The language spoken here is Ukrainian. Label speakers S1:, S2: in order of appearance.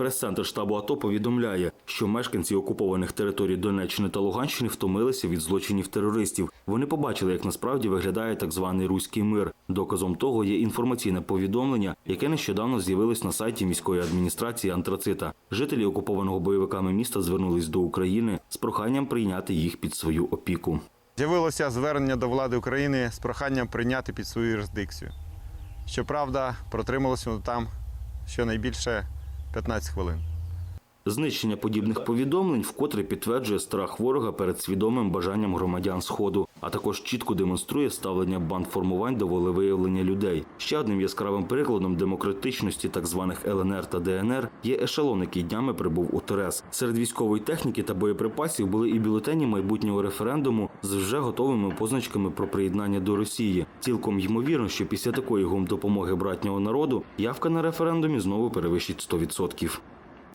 S1: Прес-центр штабу АТО повідомляє, що мешканці окупованих територій Донеччини та Луганщини втомилися від злочинів терористів. Вони побачили, як насправді виглядає так званий руський мир. Доказом того є інформаційне повідомлення, яке нещодавно з'явилось на сайті міської адміністрації Антрацита. Жителі окупованого бойовиками міста звернулись до України з проханням прийняти їх під свою опіку.
S2: З'явилося звернення до влади України з проханням прийняти під свою юрисдикцію. Щоправда, протрималося там щонайбільше 15 хвилин.
S1: Знищення подібних повідомлень вкотре підтверджує страх ворога перед свідомим бажанням громадян Сходу, а також чітко демонструє ставлення бандформувань до волевиявлення людей. Ще одним яскравим прикладом демократичності так званих ЛНР та ДНР є ешелон, який днями прибув у Терес. Серед військової техніки та боєприпасів були і бюлетені майбутнього референдуму з вже готовими позначками про приєднання до Росії. Цілком ймовірно, що після такої гумдопомоги братнього народу явка на референдумі знову перевищить 100%.